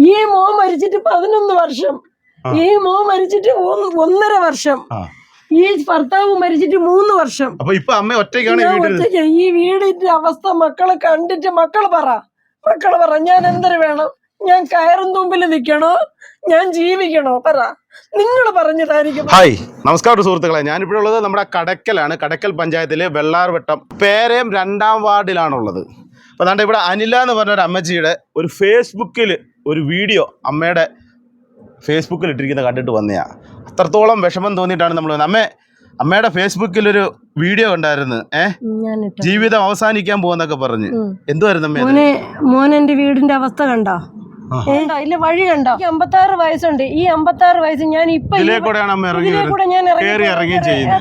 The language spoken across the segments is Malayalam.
ഈ മോ മരിച്ചിട്ട് പതിനൊന്ന് വർഷം. ഈ മോ മരിച്ചിട്ട് ഒന്ന് ഒന്നര വർഷം. ഈ ഭർത്താവ് മരിച്ചിട്ട് മൂന്ന് വർഷം. ഇപ്പൊ അമ്മ ഒറ്റയ്ക്കാണ് ഒറ്റയ്ക്ക്. ഈ വീടിന്റെ അവസ്ഥ മക്കളെ കണ്ടിട്ട് മക്കൾ പറ. മക്കൾ പറ ഞാൻ എന്തൊരു വേണം? ഞാൻ കയറും തുമ്പിൽ നിൽക്കണോ ഞാൻ ജീവിക്കണോ? പറ. നിങ്ങൾ പറഞ്ഞതായിരിക്കും. ഹായ്. നമസ്കാരം സുഹൃത്തുക്കളെ. ഞാനിപ്പോഴുള്ളത് നമ്മുടെ കടക്കലാണ്. കടക്കൽ പഞ്ചായത്തിലെ വെള്ളാർവട്ടം പേരയം രണ്ടാം വാർഡിലാണുള്ളത്. അപ്പോൾ അതാണ്ട് ഇവിടെ അനില എന്ന് പറഞ്ഞ ഒരു അമ്മച്ചിയുടെ ഒരു ഫേസ്ബുക്കിൽ ഒരു വീഡിയോ അമ്മയുടെ ഫേസ്ബുക്കിൽ ഇട്ടിരിക്കുന്നത് കണ്ടിട്ട് വന്നയാ. അത്രത്തോളം വിഷമം തോന്നിയിട്ടാണ് നമ്മൾ അമ്മേ അമ്മയുടെ ഫേസ്ബുക്കിൽ ഒരു വീഡിയോ ഉണ്ടായിരുന്നു ഏ? ജീവിതം അവസാനിക്കാൻ പോകുന്നൊക്കെ പറഞ്ഞു. എന്തുവായിരുന്നു? മോനെ എന്റെ വീടിന്റെ അവസ്ഥ കണ്ടോ? കണ്ടോ ഇല്ല വഴി കണ്ടോ? ഈ അമ്പത്താറ് വയസ്സുണ്ട്. ഈ അമ്പത്താറ് വയസ്സ് ഞാൻ ഇപ്പൊ ഇതിലെ ഇതിലേ ഇതിലേ കൂടെ ഞാൻ ഇറങ്ങി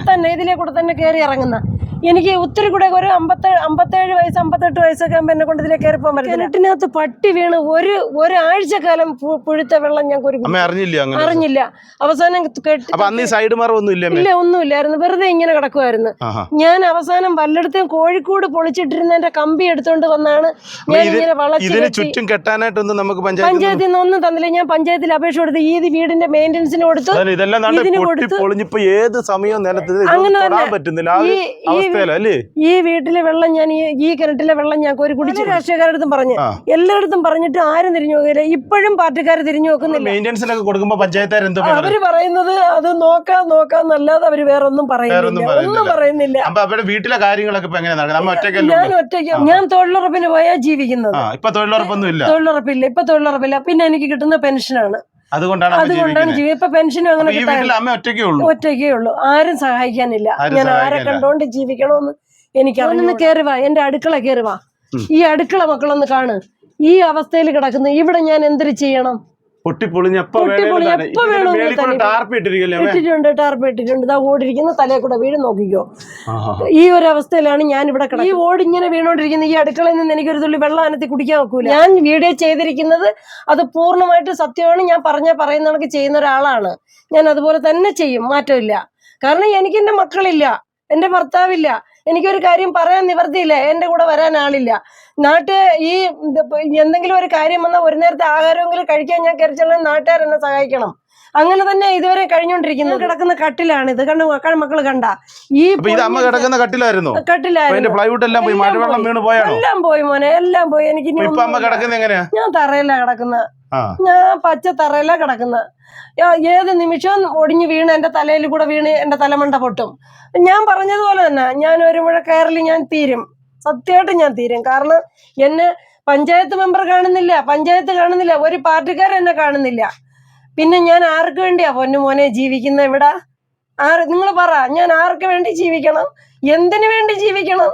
തന്നെ കേറി കൂടെ തന്നെ കയറി ഇറങ്ങുന്ന. എനിക്ക് ഒത്തിരി കൂടെ ഒരു അമ്പത്തേഴ് അമ്പത്തേഴ് വയസ്സ് അമ്പത്തെട്ട് വയസ്സൊക്കെ ആകുമ്പോൾ എന്നെ കൊണ്ട് ഇതിലേക്ക് കയറി പറ്റും കിണറ്റിനകത്ത് പട്ടി വീണ് ഒരു ഒരാഴ്ച കാലം പുഴുത്ത വെള്ളം ഞാൻ ഒരു അമ്മ അറിഞ്ഞില്ല അങ്ങനെ? അറിഞ്ഞില്ല. അവസാനം കെട്ടി അപ്പൊ അന്ന് സൈഡ് മറവൊന്നും ഇല്ല ഒന്നുമില്ലായിരുന്നു. വെറുതെ ഇങ്ങനെ കിടക്കുമായിരുന്നു ഞാൻ അവസാനം വല്ലയിടത്തും കോഴിക്കോട് പൊളിച്ചിട്ടിരുന്നതിന്റെ കമ്പി എടുത്തോണ്ട് വന്നാണ് ഞാൻ ഇങ്ങനെ വളച്ചു ചുറ്റും കെട്ടാനായിട്ടൊന്നും നമുക്ക് പഞ്ചായത്തിൽ നിന്ന് ഒന്നും തന്നില്ല. ഞാൻ പഞ്ചായത്തിൽ അപേക്ഷ കൊടുത്ത് ഈ വീടിന്റെ മെയിന്റെനൻസിന് കൊടുത്തു. ഇതിന് കൊടുത്തു കൊടുത്ത് പൊളിഞ്ഞിപ്പോ ഏത് സമയവും നിലത്ത് അങ്ങനെ പറ്റുന്നില്ല. ആ ഈ ഈ വീട്ടിലെ വെള്ളം ഞാൻ ഈ ഈ കിണറ്റിലെ വെള്ളം ഞാൻ ഒരു കുടിച്ച് രാഷ്ട്രീയക്കാരടുത്തും പറഞ്ഞു. എല്ലായിടത്തും പറഞ്ഞിട്ട് ആരും തിരിഞ്ഞു നോക്കില്ല. ഇപ്പോഴും പാർട്ടിക്കാർ തിരിഞ്ഞു നോക്കുന്നില്ല. കൊടുക്കുമ്പോ പഞ്ചായത്തുകാർ അവർ പറയുന്നത് അത് നോക്കാം നോക്കാന്നല്ലാതെ അവർ വേറെ ഒന്നും പറയുന്നില്ല. ഒന്നും പറയുന്നില്ല അവരുടെ വീട്ടിലെ കാര്യങ്ങളൊക്കെ ഞാൻ. ഒറ്റയ്ക്ക് ഞാൻ തൊഴിലുറപ്പിന് പോയാ ജീവിക്കുന്നത്. തൊഴിലുറപ്പില്ല ഇപ്പൊ തൊഴിലുറപ്പില്ല. പിന്നെ എനിക്ക് കിട്ടുന്ന പെൻഷനാണ്. അതുകൊണ്ടാണ് അതുകൊണ്ടാണ് ജീവിപ്പ ഇപ്പൊ പെൻഷനും അങ്ങനെ അപ്പൊ ഈ വീട്ടിൽ അമ്മ ഒറ്റയ്ക്കേ ഉള്ളൂ. ഒറ്റയ്ക്കേ ഉള്ളൂ. ആരും സഹായിക്കാനില്ല. ഞാൻ ആരെ. കണ്ടോണ്ട് ജീവിക്കണോന്ന് എനിക്ക് ഒന്ന് കയറി വാ. എന്റെ അടുക്കള കയറി വാ. ഈ അടുക്കള മക്കളൊന്ന് കാണ്. ഈ അവസ്ഥയിൽ കിടക്കുന്നു ഇവിടെ ഞാൻ എന്തിനു ചെയ്യണം? പൊട്ടി പൊളിഞ്ഞ് എപ്പോ പൊട്ടി വേണേലും പൊളിഞ്ഞ് തന്നെ. എപ്പോ ഇതിന് വേണമെങ്കിലും മേളിൽ കൂടെ ടാർപ്പ് ഇട്ടിരിക്കല്ലേ ഇട്ടിട്ടുണ്ട് ടാർപ്പ് ഇട്ടിട്ടുണ്ട്. ഇതാ ഓടിരിക്കുന്ന തലേ കൂടെ വീട് നോക്കിക്കോ ഈ ഒരു അവസ്ഥയിലാണ് ഞാൻ ഇവിടെ കിടക്കുന്നത്. ഈ ഓട് ഇങ്ങനെ വീണോണ്ടിരിക്കുന്ന ഈ അടുക്കളയിൽ നിന്ന് എനിക്ക് ഒരു തുള്ളി വെള്ളം അനത്തി കുടിക്കാൻ നോക്കൂല ഞാൻ വീഡിയോ ചെയ്തിരിക്കുന്നത് അത് പൂർണമായിട്ട് സത്യമാണ്. ഞാൻ പറഞ്ഞ പറയുന്ന കണക്ക് ചെയ്യുന്ന ഒരാളാണ്. ഞാൻ അതുപോലെ തന്നെ ചെയ്യും. മാറ്റമില്ല. കാരണം എനിക്ക് എന്റെ മക്കളില്ല. എന്റെ ഭർത്താവില്ല. എനിക്കൊരു കാര്യം പറയാൻ നിവർത്തിയില്ല. എന്റെ കൂടെ വരാൻ ആളില്ല. നാട്ട് ഈ എന്തെങ്കിലും ഒരു കാര്യം വന്നാൽ ഒരു നേരത്തെ ആഹാരമെങ്കിലും കഴിക്കാൻ ഞാൻ കരുതുള്ള നാട്ടുകാർ എന്നെ സഹായിക്കണം. അങ്ങനെ തന്നെ ഇതുവരെ കഴിഞ്ഞോണ്ടിരിക്കുന്നു കിടക്കുന്ന കട്ടിലാണ് ഇത്. കണ്ടു? മക്കൾ മക്കൾ കണ്ട. ഈ അമ്മ കിടക്കുന്ന കട്ടിലായിരുന്നു? കട്ടിലായിരുന്നു. പ്ലൈവുഡ് എല്ലാം പോയി എല്ലാം മഴവെള്ളം പോയി. വീണ് പോയാണോ? എല്ലാം പോയി മോനെ എല്ലാം പോയി. എനിക്ക് ഇനി അമ്മ ഒന്നുമില്ല. എങ്ങനെയാ? ഞാൻ തറയിലാണ് കിടക്കുന്നത് ഞാൻ പച്ച തറയിലാ കിടക്കുന്ന. ഏത് നിമിഷവും ഒടിഞ്ഞു വീണ് എന്റെ തലയിൽ കൂടെ വീണ് എന്റെ തലമണ്ട പൊട്ടും. ഞാൻ പറഞ്ഞതുപോലെ തന്നെ ഞാൻ ഒരു മുഴ കയറിൽ ഞാൻ തീരും. സത്യമായിട്ട് ഞാൻ തീരും. കാരണം എന്നെ പഞ്ചായത്ത് മെമ്പർ കാണുന്നില്ല പഞ്ചായത്ത് കാണുന്നില്ല ഒരു പാർട്ടിക്കാർ എന്നെ കാണുന്നില്ല. പിന്നെ ഞാൻ ആർക്ക് വേണ്ടിയാ പൊന്നു മോനെ ജീവിക്കുന്ന ഇവിടെ? ആര് നിങ്ങൾ പറ ഞാൻ ആർക്ക് വേണ്ടി ജീവിക്കണം? എന്തിനു വേണ്ടി ജീവിക്കണം?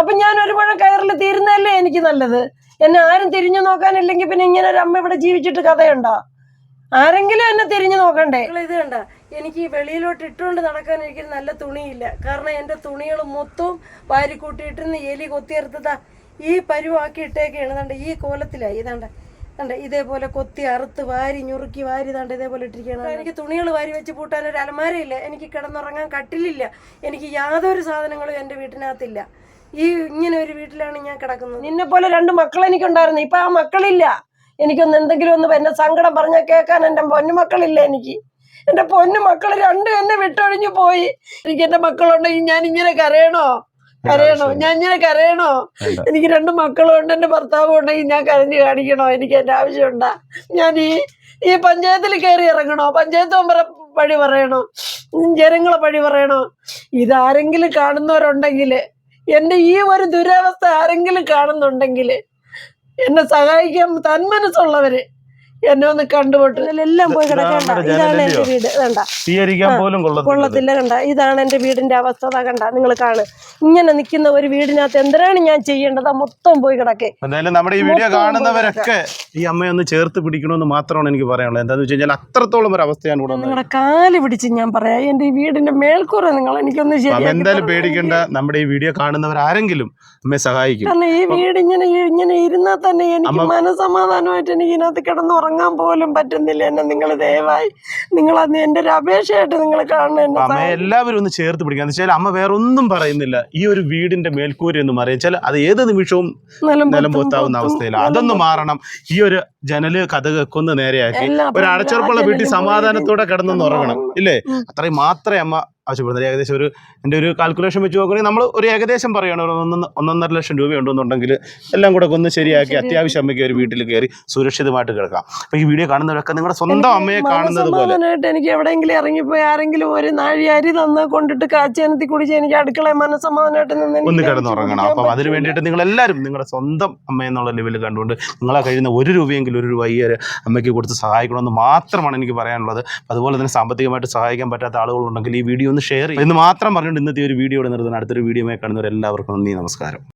അപ്പൊ ഞാൻ ഒരു മുഴ കയറിൽ തീരുന്നതല്ലേ എനിക്ക് നല്ലത്? എന്നെ ആരും തിരിഞ്ഞു നോക്കാനില്ലെങ്കിൽ പിന്നെ ഇങ്ങനെ ഒരു അമ്മ ഇവിടെ ജീവിച്ചിട്ട് കഥയുണ്ടോ? ആരെങ്കിലും എന്നെ തിരിഞ്ഞു നോക്കണ്ടേ? ഇത് കണ്ട. എനിക്ക് ഈ വെളിയിലോട്ട് ഇട്ടുകൊണ്ട് നടക്കാൻ എനിക്ക് നല്ല തുണിയില്ല. കാരണം എന്റെ തുണികൾ മൊത്തവും വാരി കൂട്ടിയിട്ടിരുന്ന് എലി കൊത്തിയെടുത്തതാ ഈ പരുവാക്കി ഇട്ടേക്കാണ്. കണ്ട ഈ കോലത്തിലായി. ഇതാണ്ട കണ്ട ഇതേപോലെ കൊത്തി അറുത്ത് വാരി ഞുറുക്കി വാരി തണ്ട ഇതേപോലെ ഇട്ടിരിക്കുകയാണ്. എനിക്ക് തുണികൾ വാരി വെച്ച് പൂട്ടാൻ ഒരു അലമാരയില്ല. എനിക്ക് കിടന്നുറങ്ങാൻ കട്ടിലില്ല. എനിക്ക് യാതൊരു സാധനങ്ങളും എന്റെ വീട്ടിനകത്തില്ല. ഈ ഇങ്ങനെ ഒരു വീട്ടിലാണ് ഞാൻ കിടക്കുന്നത്. നിന്നെ പോലെ രണ്ട് മക്കൾ എനിക്കുണ്ടായിരുന്നു. ഇപ്പൊ ആ മക്കളില്ല. എനിക്കൊന്ന് എന്തെങ്കിലും ഒന്ന് എന്നെ സങ്കടം പറഞ്ഞ കേൾക്കാൻ എന്റെ പൊന്നു മക്കളില്ല എനിക്ക്. എന്റെ പൊന്നു മക്കൾ രണ്ടും എന്നെ വിട്ടൊഴിഞ്ഞു പോയി. എനിക്ക് എന്റെ മക്കളുണ്ടെങ്കിൽ ഞാൻ ഇങ്ങനെ കരയണോ? കരയണോ? ഞാൻ ഇങ്ങനെ കരയണോ? എനിക്ക് രണ്ട് മക്കളും ഉണ്ട്. എന്റെ ഭർത്താവും ഉണ്ടെങ്കിൽ ഞാൻ കരഞ്ഞു കാണിക്കണോ? എനിക്ക് എന്റെ ആവശ്യമുണ്ടാ. ഞാൻ ഈ ഈ പഞ്ചായത്തിൽ കയറി ഇറങ്ങണോ? പഞ്ചായത്ത് മെമ്പറെ പഴി പറയണോ? ജനങ്ങളെ പഴി പറയണോ? ഇതാരെങ്കിലും കാണുന്നവരുണ്ടെങ്കിൽ എന്റെ ഈ ഒരു ദുരവസ്ഥ ആരെങ്കിലും കാണുന്നുണ്ടെങ്കിൽ എന്നെ സഹായിക്കാൻ തന്മനസ്സുള്ളവര് എന്നെ ഒന്ന് കണ്ടുപോട്ട് എല്ലാം പോയി കിടക്കണ്ട ഇതാണ് എന്റെ എന്റെ വീട്. വേണ്ട പോലും കൊള്ളത്തില്ല കണ്ട. ഇതാണ് എന്റെ വീടിന്റെ അവസ്ഥ കണ്ട. നിങ്ങൾ കാണു ഇങ്ങനെ നിൽക്കുന്ന ഒരു വീടിനകത്ത് എന്തിനാണ് ഞാൻ ചെയ്യേണ്ടത്? മൊത്തം പോയി കിടക്കേ. എന്തായാലും നമ്മുടെ ഈ വീഡിയോ കാണുന്നവരൊക്കെ ഈ അമ്മയെ ഒന്ന് ചേർത്ത് പിടിക്കണമെന്ന് മാത്രമാണ് എനിക്ക് പറയാനുള്ളത്. എന്താന്ന് വെച്ച് കഴിഞ്ഞാൽ അത്രത്തോളം ഒരു അവസ്ഥയാണ് ഇവിടെ. നിങ്ങളുടെ കാൽ പിടിച്ച് ഞാൻ പറയാം. എന്റെ ഈ വീടിന്റെ മേൽക്കൂറ നിങ്ങൾ എനിക്കൊന്ന് എന്തായാലും പേടിക്കേണ്ട. നമ്മുടെ ഈ വീഡിയോ കാണുന്നവർ ആരെങ്കിലും അമ്മയെ സഹായിക്കും. കാരണം ഈ വീട് ഇങ്ങനെ ഇങ്ങനെ ഇരുന്നാൽ തന്നെ എനിക്ക് മനസമാധാനമായിട്ട് എനിക്ക് ഇതിനകത്ത് കിടന്നുറങ്ങാൻ ഉറങ്ങാൻ പോലും പറ്റുന്നില്ല എന്നെ നിങ്ങൾ ദയവായി നിങ്ങൾ അന്ന് എന്റെ ഒരു അപേക്ഷയായിട്ട് നിങ്ങൾ കാണണം അമ്മ എല്ലാവരും ഒന്ന് ചേർത്ത് പിടിക്കുക എന്ന് വെച്ചാൽ അമ്മ വേറെ ഒന്നും പറയുന്നില്ല. ഈ ഒരു വീടിന്റെ മേൽക്കൂര എന്ന് അറിയിച്ചാൽ അത് ഏത് നിമിഷവും നിലം നിലം പൊത്തും അവസ്ഥയിലാണ് അതൊന്ന് മാറണം. ഈ ഒരു ജനൽ കഥകൊക്കെ ഒന്ന് നേരെയാക്കി. ഒരു അടച്ചുറപ്പുള്ള വീട്ടിൽ സമാധാനത്തോടെ കിടന്നൊന്ന് ഉറങ്ങണം. ഇല്ലേ. അത്രയും മാത്രമേ അമ്മ ആവശ്യപ്പെടുന്നത് ഏകദേശം ഒരു എന്റെ ഒരു കാൽക്കുലേഷൻ വെച്ച് നോക്കുകയാണെങ്കിൽ നമ്മൾ ഒരു ഏകദേശം പറയുകയാണ്. ഒരു ഒന്നൊന്ന് ഒന്നൊന്നര ലക്ഷം രൂപ ഉണ്ടെന്നുണ്ടെങ്കിൽ എല്ലാം കൂടെ ഒന്ന് ശരിയാക്കി ശരിയാക്കി. അത്യാവശ്യം അമ്മയ്ക്ക് ഒരു വീട്ടിൽ കയറി സുരക്ഷിതമായിട്ട് കിടക്കാം. അപ്പോൾ ഈ വീഡിയോ കാണുന്നവരൊക്കെ നിങ്ങളുടെ സ്വന്തം അമ്മയെ കാണുന്നത് പോലെ. മനസ്സമാധാനമായിട്ട് എനിക്ക് എവിടെയെങ്കിലും ഇറങ്ങിപ്പോയി ആരെങ്കിലും ഒരു നാഴി അരി തന്ന് കൊണ്ടിട്ട് കാച്ചനത്തി കുടിച്ച് എനിക്ക് അടുക്കള മനസ്സമാധാനമായിട്ട് നിന്ന് ഒന്ന് കിടന്നുറങ്ങണം. അപ്പം അതിന് വേണ്ടിയിട്ട് നിങ്ങൾ എല്ലാവരും നിങ്ങളുടെ സ്വന്തം അമ്മ എന്നുള്ള ലെവലിൽ കണ്ടുകൊണ്ട് നിങ്ങളെ കഴിയുന്ന ഒരു രൂപയെങ്കിലും ഒരു രൂപ ഈ അമ്മയ്ക്ക് കൊടുത്ത് സഹായിക്കണമെന്ന് മാത്രമാണ് എനിക്ക് പറയാനുള്ളത്. അതുപോലെ തന്നെ സാമ്പത്തികമായിട്ട് സഹായിക്കാൻ പറ്റാത്ത ആളുകളുണ്ടെങ്കിൽ ഈ വീഡിയോ ഒന്ന് ഷെയർ ചെയ്യും. എന്ന് മാത്രം പറഞ്ഞുകൊണ്ട് ഇന്നത്തെ ഒരു വീഡിയോ നിർത്തുന്ന. അടുത്തൊരു വീഡിയോ കാണുന്നവരെല്ലാവർക്കും നന്ദി നമസ്കാരം.